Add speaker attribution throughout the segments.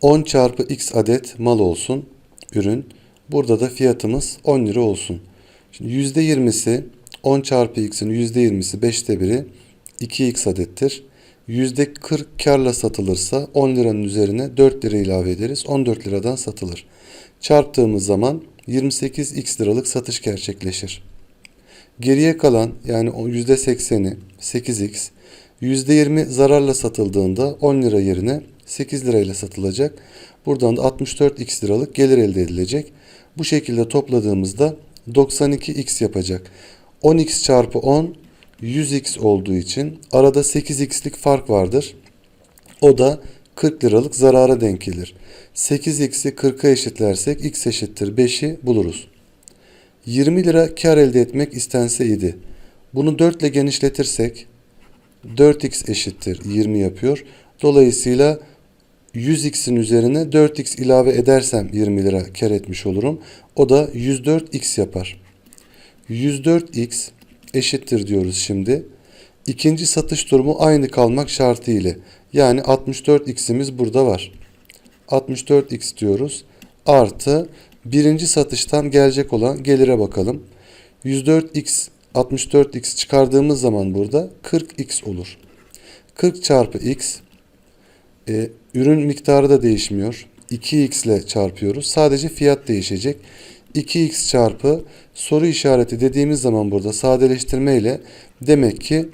Speaker 1: 10 çarpı x adet mal olsun ürün. Burada da fiyatımız 10 lira olsun. Şimdi %20'si 10 çarpı x'in %20'si 5'te biri 2x adettir. %40 karla satılırsa 10 liranın üzerine 4 lira ilave ederiz. 14 liradan satılır. Çarptığımız zaman 28x liralık satış gerçekleşir. Geriye kalan yani o %80'i 8x, %20 zararla satıldığında 10 lira yerine 8 lirayla satılacak. Buradan da 64x liralık gelir elde edilecek. Bu şekilde topladığımızda 92x yapacak. 10x çarpı 10 100x olduğu için arada 8x'lik fark vardır. O da 40 liralık zarara denk gelir. 8x'i 40'a eşitlersek x eşittir 5'i buluruz. 20 lira kar elde etmek istenseydi. Bunu 4 ile genişletirsek 4x eşittir 20 yapıyor. Dolayısıyla 100x'in üzerine 4x ilave edersem 20 lira kar etmiş olurum. O da 104x yapar. 104x eşittir diyoruz şimdi. İkinci satış durumu aynı kalmak şartı ile. Yani 64x'imiz burada var. 64x diyoruz. Artı birinci satıştan gelecek olan gelire bakalım. 104x 64x çıkardığımız zaman burada 40x olur. 40 çarpı x e, ürün miktarı da değişmiyor. 2x ile çarpıyoruz. Sadece fiyat değişecek. 2x çarpı soru işareti dediğimiz zaman burada sadeleştirme ile demek ki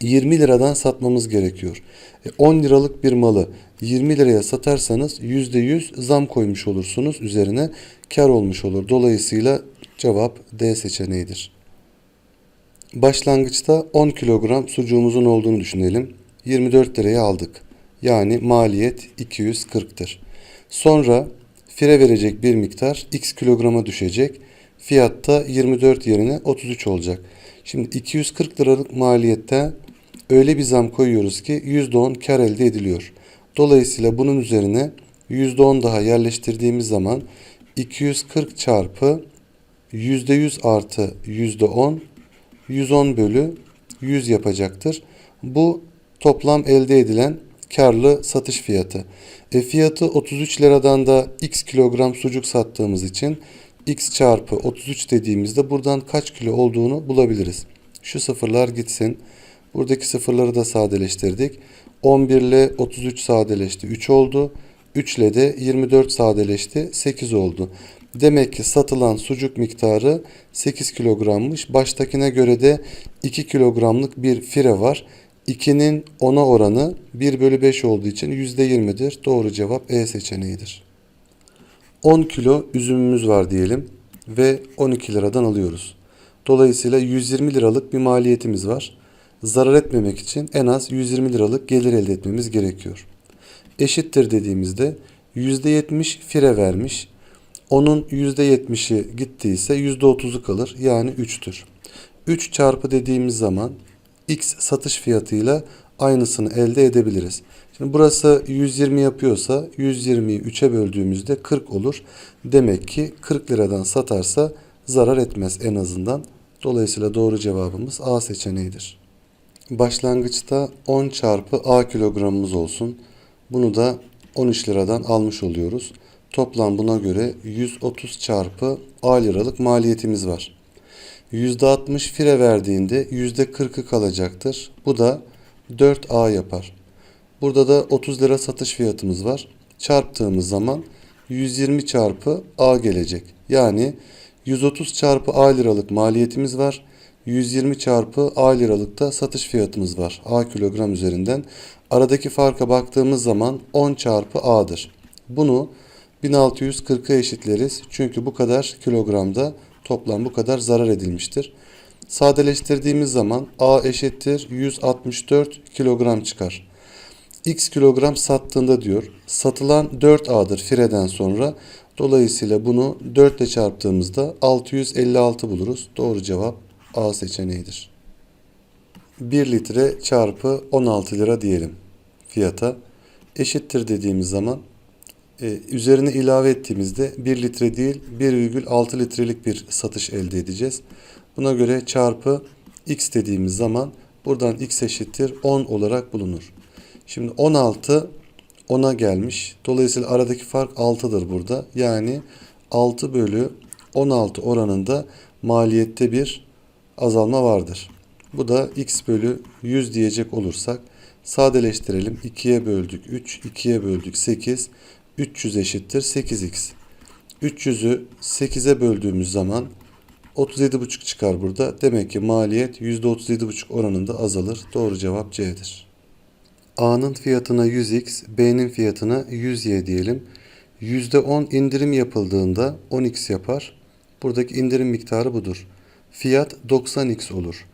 Speaker 1: 20 liradan satmamız gerekiyor. E, 10 liralık bir malı 20 liraya satarsanız %100 zam koymuş olursunuz. Üzerine kar olmuş olur. Dolayısıyla cevap D seçeneğidir. Başlangıçta 10 kilogram sucuğumuzun olduğunu düşünelim. 24 liraya aldık. Yani maliyet 240'tır. Sonra fire verecek bir miktar x kilograma düşecek. Fiyatta 24 yerine 33 olacak. Şimdi 240 liralık maliyette öyle bir zam koyuyoruz ki %10 kar elde ediliyor. Dolayısıyla bunun üzerine %10 daha yerleştirdiğimiz zaman 240 çarpı %100 artı %10 110 bölü 100 yapacaktır. Bu toplam elde edilen karlı satış fiyatı. E fiyatı 33 liradan da x kilogram sucuk sattığımız için x çarpı 33 dediğimizde buradan kaç kilo olduğunu bulabiliriz. Şu sıfırlar gitsin. Buradaki sıfırları da sadeleştirdik. 11 ile 33 sadeleşti 3 oldu. 3 ile de 24 sadeleşti 8 oldu. Demek ki satılan sucuk miktarı 8 kilogrammış. Baştakine göre de 2 kilogramlık bir fire var. 2'nin 10'a oranı 1 bölü 5 olduğu için %20'dir. Doğru cevap E seçeneğidir. 10 kilo üzümümüz var diyelim ve 12 liradan alıyoruz. Dolayısıyla 120 liralık bir maliyetimiz var. Zarar etmemek için en az 120 liralık gelir elde etmemiz gerekiyor. Eşittir dediğimizde %70 fire vermiş. Onun %70'i gittiyse %30'u kalır yani 3'tür. 3 çarpı dediğimiz zaman x satış fiyatıyla aynısını elde edebiliriz. Şimdi burası 120 yapıyorsa 120'yi 3'e böldüğümüzde 40 olur. Demek ki 40 liradan satarsa zarar etmez en azından. Dolayısıyla doğru cevabımız A seçeneğidir. Başlangıçta 10 çarpı A kilogramımız olsun. Bunu da 13 liradan almış oluyoruz. Toplam buna göre 130 çarpı A liralık maliyetimiz var. %60 fire verdiğinde %40'ı kalacaktır. Bu da 4A yapar. Burada da 30 lira satış fiyatımız var. Çarptığımız zaman 120 çarpı A gelecek. Yani 130 çarpı A liralık maliyetimiz var. 120 çarpı A liralık da satış fiyatımız var. A kilogram üzerinden. Aradaki farka baktığımız zaman 10 çarpı A'dır. Bunu 1640'a eşitleriz. Çünkü bu kadar kilogramda toplam bu kadar zarar edilmiştir. Sadeleştirdiğimiz zaman A eşittir 164 kilogram çıkar. X kilogram sattığında diyor satılan 4A'dır fireden sonra. Dolayısıyla bunu 4 ile çarptığımızda 656 buluruz. Doğru cevap A seçeneğidir. 1 litre çarpı 16 lira diyelim fiyata. Eşittir dediğimiz zaman e, üzerine ilave ettiğimizde 1 litre değil 1,6 litrelik bir satış elde edeceğiz. Buna göre çarpı x dediğimiz zaman buradan x eşittir 10 olarak bulunur. Şimdi 16 10'a gelmiş. Dolayısıyla aradaki fark 6'dır burada. Yani 6 bölü 16 oranında maliyette bir azalma vardır. Bu da x bölü 100 diyecek olursak sadeleştirelim. 2'ye böldük 3, 2'ye böldük 8. 300 eşittir 8x. 300'ü 8'e böldüğümüz zaman 37,5 çıkar burada. Demek ki maliyet %37,5 oranında azalır. Doğru cevap C'dir. A'nın fiyatına 100x, B'nin fiyatına 100y diyelim. %10 indirim yapıldığında 10x yapar. Buradaki indirim miktarı budur. Fiyat 90x olur.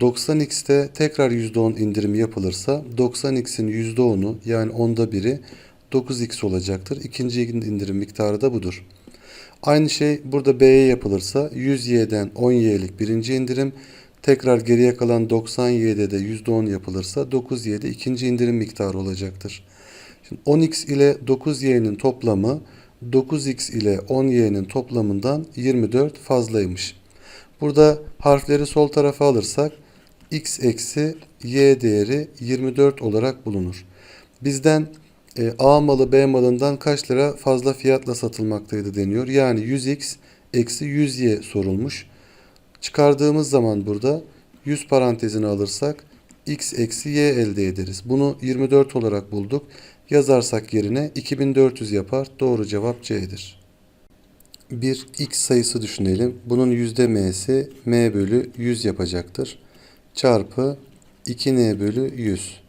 Speaker 1: 90x'te tekrar %10 indirim yapılırsa 90x'in %10'u yani onda biri 9x olacaktır. İkinci indirim miktarı da budur. Aynı şey burada B'ye yapılırsa 100y'den 10y'lik birinci indirim tekrar geriye kalan 90y'de de %10 yapılırsa 9y'de ikinci indirim miktarı olacaktır. Şimdi 10x ile 9y'nin toplamı 9x ile 10y'nin toplamından 24 fazlaymış. Burada harfleri sol tarafa alırsak x eksi y değeri 24 olarak bulunur. Bizden e, A malı B malından kaç lira fazla fiyatla satılmaktaydı deniyor. Yani 100x eksi 100y sorulmuş. Çıkardığımız zaman burada 100 parantezini alırsak x eksi y elde ederiz. Bunu 24 olarak bulduk. Yazarsak yerine 2400 yapar. Doğru cevap C'dir. Bir x sayısı düşünelim. Bunun yüzde m'si m bölü 100 yapacaktır. Çarpı 2n bölü 100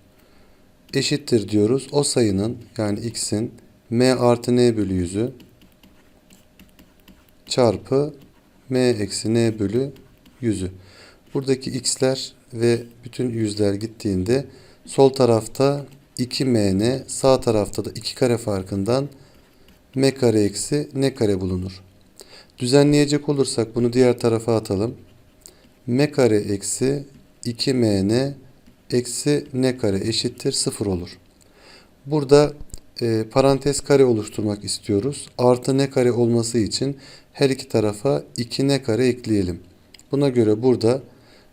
Speaker 1: eşittir diyoruz. O sayının yani x'in m artı n bölü 100'ü çarpı m eksi n bölü 100'ü. Buradaki x'ler ve bütün yüzler gittiğinde sol tarafta 2mn sağ tarafta da 2 kare farkından m kare eksi n kare bulunur. Düzenleyecek olursak bunu diğer tarafa atalım. m kare eksi 2mn eksi n kare eşittir 0 olur. Burada e, parantez kare oluşturmak istiyoruz. Artı n kare olması için her iki tarafa 2 n kare ekleyelim. Buna göre burada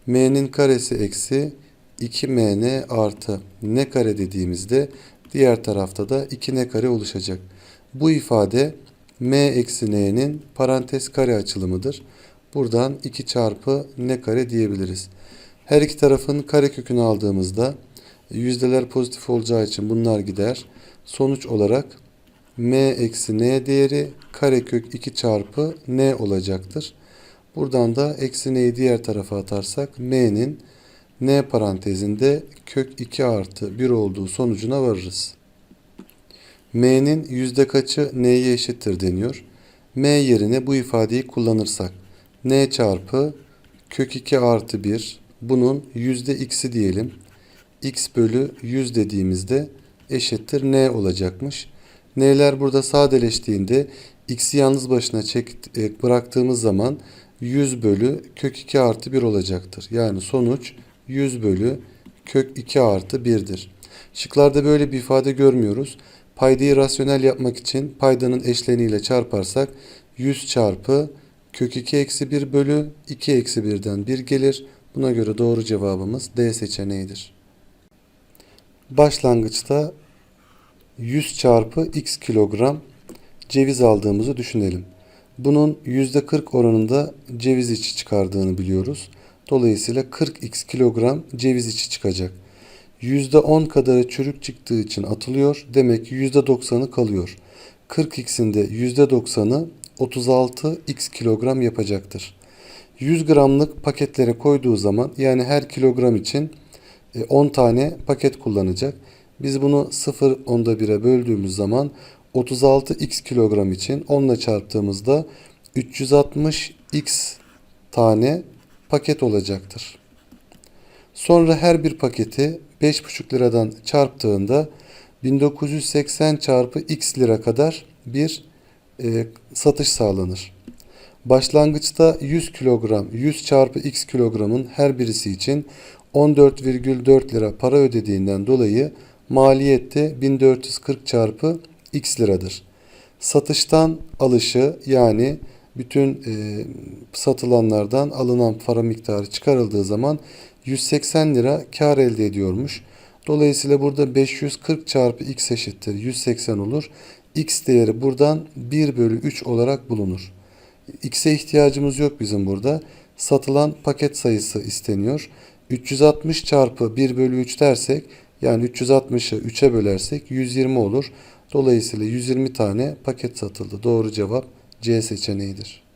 Speaker 1: m'nin karesi eksi 2mn artı n kare dediğimizde diğer tarafta da 2 n kare oluşacak. Bu ifade m eksi n'nin parantez kare açılımıdır. Buradan 2 çarpı n kare diyebiliriz. Her iki tarafın karekökünü aldığımızda yüzdeler pozitif olacağı için bunlar gider. Sonuç olarak m eksi n değeri karekök 2 çarpı n olacaktır. Buradan da eksi n'yi diğer tarafa atarsak m'nin n parantezinde kök 2 artı 1 olduğu sonucuna varırız. m'nin yüzde kaçı n'ye eşittir deniyor. m yerine bu ifadeyi kullanırsak n çarpı kök 2 artı 1 bunun yüzde x'i diyelim. x bölü 100 dediğimizde eşittir n olacakmış. n'ler burada sadeleştiğinde x'i yalnız başına çek, e, bıraktığımız zaman 100 bölü kök 2 artı 1 olacaktır. Yani sonuç 100 bölü kök 2 artı 1'dir. Şıklarda böyle bir ifade görmüyoruz. Paydayı rasyonel yapmak için paydanın eşleniyle çarparsak 100 çarpı kök 2 eksi 1 bölü 2 eksi 1'den 1 gelir. Buna göre doğru cevabımız D seçeneğidir. Başlangıçta 100 çarpı x kilogram ceviz aldığımızı düşünelim. Bunun %40 oranında ceviz içi çıkardığını biliyoruz. Dolayısıyla 40x kilogram ceviz içi çıkacak. %10 kadarı çürük çıktığı için atılıyor. Demek ki %90'ı kalıyor. 40x'in de %90'ı 36x kilogram yapacaktır. 100 gramlık paketlere koyduğu zaman yani her kilogram için 10 e, tane paket kullanacak. Biz bunu 0 onda 1'e böldüğümüz zaman 36 x kilogram için 10 ile çarptığımızda 360 x tane paket olacaktır. Sonra her bir paketi 5,5 liradan çarptığında 1980 çarpı x lira kadar bir e, satış sağlanır. Başlangıçta 100 kilogram 100 çarpı x kilogramın her birisi için 14,4 lira para ödediğinden dolayı maliyette 1440 çarpı x liradır. Satıştan alışı yani bütün e, satılanlardan alınan para miktarı çıkarıldığı zaman 180 lira kar elde ediyormuş. Dolayısıyla burada 540 çarpı x eşittir 180 olur. x değeri buradan 1 bölü 3 olarak bulunur. X'e ihtiyacımız yok bizim burada. Satılan paket sayısı isteniyor. 360 çarpı 1 bölü 3 dersek yani 360'ı 3'e bölersek 120 olur. Dolayısıyla 120 tane paket satıldı. Doğru cevap C seçeneğidir.